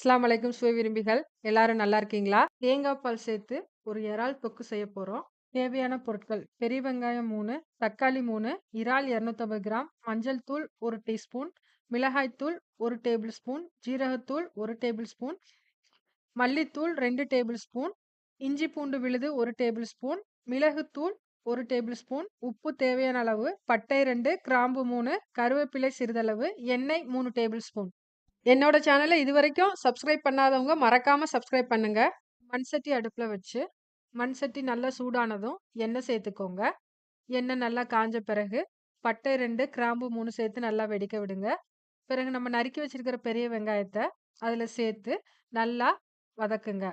இஸ்லாம் அலைக்கும் சுவை விரும்பிகள் எல்லாரும் நல்லா இருக்கீங்களா? தேங்காய் பால் சேர்த்து ஒரு இறால் தொக்கு செய்ய போகிறோம் தேவையான பொருட்கள் பெரிய வெங்காயம் மூணு தக்காளி மூணு இறால் 250 கிராம், மஞ்சள் தூள் ஒரு டீஸ்பூன், மிளகாய்த்தூள் ஒரு டேபிள் ஸ்பூன், ஜீரகத்தூள் ஒரு டேபிள் ஸ்பூன், மல்லித்தூள் ரெண்டு டேபிள் ஸ்பூன், இஞ்சி பூண்டு விழுது ஒரு டேபிள் ஸ்பூன், மிளகுத்தூள் ஒரு டேபிள் ஸ்பூன், உப்பு தேவையான அளவு, பட்டை ரெண்டு கிராம்பு மூணு கருவேப்பிலை சிறிதளவு, எண்ணெய் மூணு டேபிள் ஸ்பூன். என்னோட இது இதுவரைக்கும் சப்ஸ்கிரைப் பண்ணாதவங்க மறக்காமல் சப்ஸ்கிரைப் பண்ணுங்க. மண் சட்டி வச்சு, மண் சட்டி நல்லா சூடானதும் எண்ணெய் சேர்த்துக்கோங்க. எண்ணெய் நல்லா காஞ்ச பிறகு, பட்டை ரெண்டு கிராம்பு மூணு சேர்த்து நல்லா வெடிக்க விடுங்க. பிறகு நம்ம நறுக்கி வச்சிருக்கிற பெரிய வெங்காயத்தை அதில் சேர்த்து நல்லா வதக்குங்க.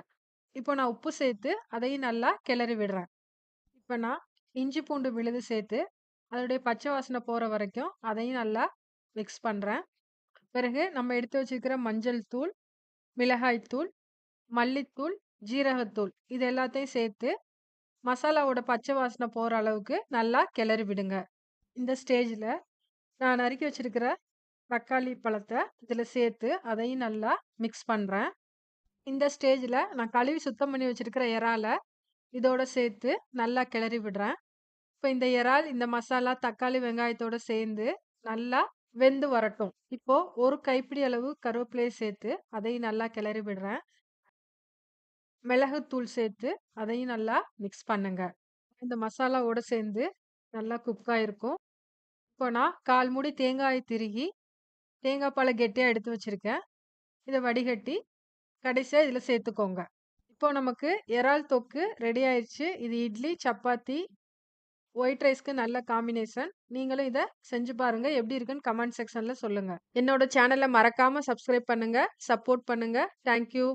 இப்போ நான் உப்பு சேர்த்து அதையும் நல்லா கிளறி விடுறேன். இப்போ நான் இஞ்சி பூண்டு விழுது சேர்த்து அதோடைய பச்சை வாசனை போகிற வரைக்கும் அதையும் நல்லா மிக்ஸ் பண்ணுறேன் பிறகு நம்ம எடுத்து வச்சிருக்கிற மஞ்சள் தூள், மிளகாய் தூள், மல்லித்தூள், ஜீரகத்தூள் இது எல்லாத்தையும் சேர்த்து மசாலாவோட பச்சை வாசனை போகிற அளவுக்கு நல்லா கிளறி விடுங்க. இந்த ஸ்டேஜில் நான் நறுக்கி வச்சிருக்கிற தக்காளி பழத்தை இதில் சேர்த்து அதையும் நல்லா மிக்ஸ் பண்ணுறேன் இந்த ஸ்டேஜில் நான் கழுவி சுத்தம் பண்ணி வச்சுருக்கிற இறால இதோட சேர்த்து நல்லா கிளறி விடுறேன். இப்போ இந்த இறால் இந்த மசாலா, தக்காளி, வெங்காயத்தோடு சேர்ந்து நல்லா வெந்து வரட்டும். இப்போ ஒரு கைப்பிடி அளவு கருவேப்பிலையை சேர்த்து அதையும் நல்லா கிளறி விடுறேன். மிளகுத்தூள் சேர்த்து அதையும் நல்லா மிக்ஸ் பண்ணுங்க. இந்த மசாலாவோட சேர்ந்து நல்லா குக்காயிருக்கும் இப்போ நான் 1/4 மூடி தேங்காயை திருகி, தேங்காய் பாலை கெட்டியா எடுத்து வச்சிருக்கேன். இதை வடிகட்டி கடைசியா இதில் சேர்த்துக்கோங்க. இப்போ நமக்கு இறால் தொக்கு ரெடி ஆயிடுச்சு இது இட்லி, சப்பாத்தி, ஒயிட் ரைஸ்க்கு நல்ல காம்பினேஷன். நீங்களும் இதை செஞ்சு பாருங்க. எப்படி இருக்குன்னு கமெண்ட் செக்ஷன்ல சொல்லுங்க. என்னோட சேனலை மறக்காம சப்ஸ்கிரைப் பண்ணுங்க. சப்போர்ட் பண்ணுங்க. Thank you.